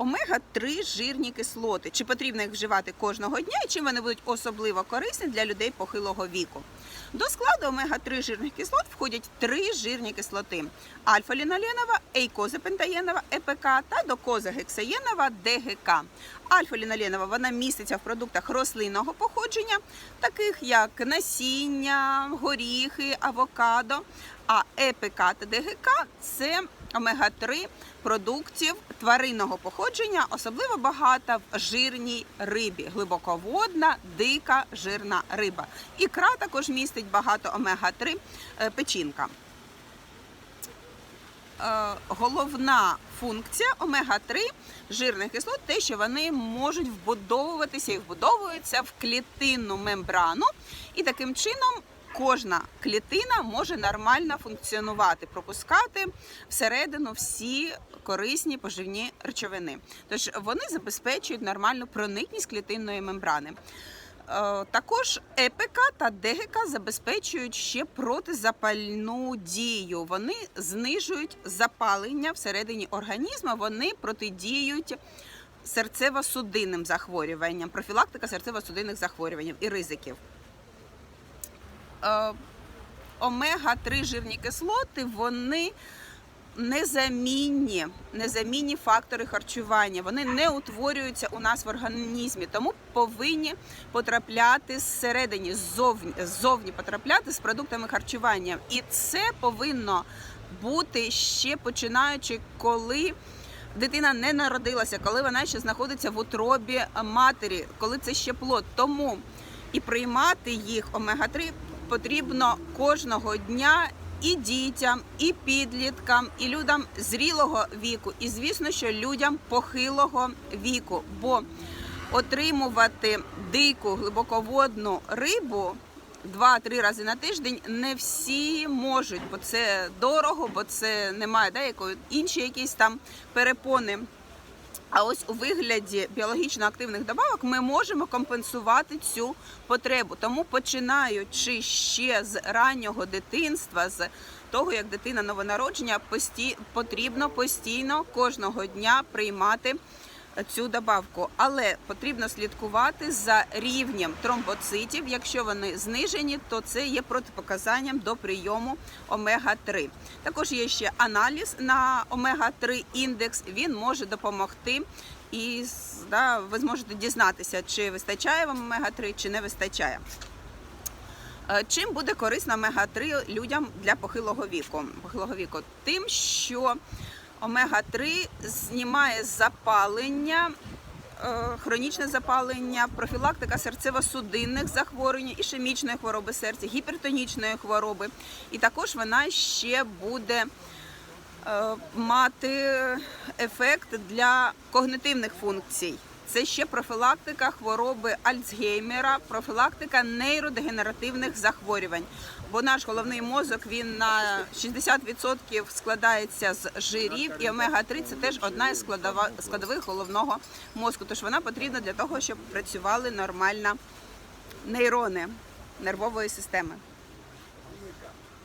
Омега-3 жирні кислоти. Чи потрібно їх вживати кожного дня і чим вони будуть особливо корисні для людей похилого віку? До складу омега-3 жирних кислот входять три жирні кислоти: альфа-ліноленова, ейкозапентаєнова ЕПК та докозагексаєнова ДГК. Альфа-ліноленова вона міститься в продуктах рослинного походження, таких як насіння, горіхи, авокадо. А ЕПК та ДГК це омега-3 продуктів тваринного походження, особливо багата в жирній рибі, глибоководна, дика жирна риба. Ікра також містить багато омега-3 е, печінка. Е, Головна функція омега-3 жирних кислот те, що вони можуть вбудовуватися і вбудовуються в клітинну мембрану, і таким чином кожна клітина може нормально функціонувати, пропускати всередину всі корисні поживні речовини. Тож вони забезпечують нормальну проникність клітинної мембрани. Е, Також ЕПК та ДГК забезпечують ще протизапальну дію. Вони знижують запалення всередині організму, вони протидіють серцево-судинним захворюванням, профілактика серцево-судинних захворювань і ризиків. Е, Омега-3 жирні кислоти, вони незамінні, незамінні фактори харчування. Вони не утворюються у нас в організмі, тому повинні потрапляти зсередині, ззовні, ззовні потрапляти з продуктами харчування. І це повинно бути ще починаючи, коли. Дитина не народилася, коли вона ще знаходиться в утробі матері, коли це ще плод. Тому і приймати їх омега-3 потрібно кожного дня і дітям, і підліткам, і людям зрілого віку, і звісно, що людям похилого віку. Бо отримувати дику глибоководну рибу. Два-три рази на тиждень не всі можуть, бо це дорого, бо це немає да, якої інші якісь там перепони. А ось у вигляді біологічно активних добавок ми можемо компенсувати цю потребу. Тому починаючи ще з раннього дитинства, з того як дитина новонародження, потрібно постійно кожного дня приймати цю добавку, але потрібно слідкувати за рівнем тромбоцитів. Якщо вони знижені, то це є протипоказанням до прийому омега-3. Також є ще аналіз на омега-3 індекс. Він може допомогти. І да, ви зможете дізнатися, чи вистачає вам омега-3, чи не вистачає. Е, Чим буде корисна омега-3 людям для похилого віку? Похилого віку? Тим, що омега-3 знімає запалення, е, хронічне запалення, профілактика серцево-судинних захворювань, ішемічної хвороби серця, гіпертонічної хвороби. І також вона ще буде е, мати ефект для когнитивних функцій. Це ще профілактика хвороби Альцгеймера, профілактика нейродегенеративних захворювань. Бо наш головний мозок він на 60% складається з жирів, і омега-3 це теж одна із складових головного мозку. Тож вона потрібна для того, щоб працювали нормально нейрони нервової системи.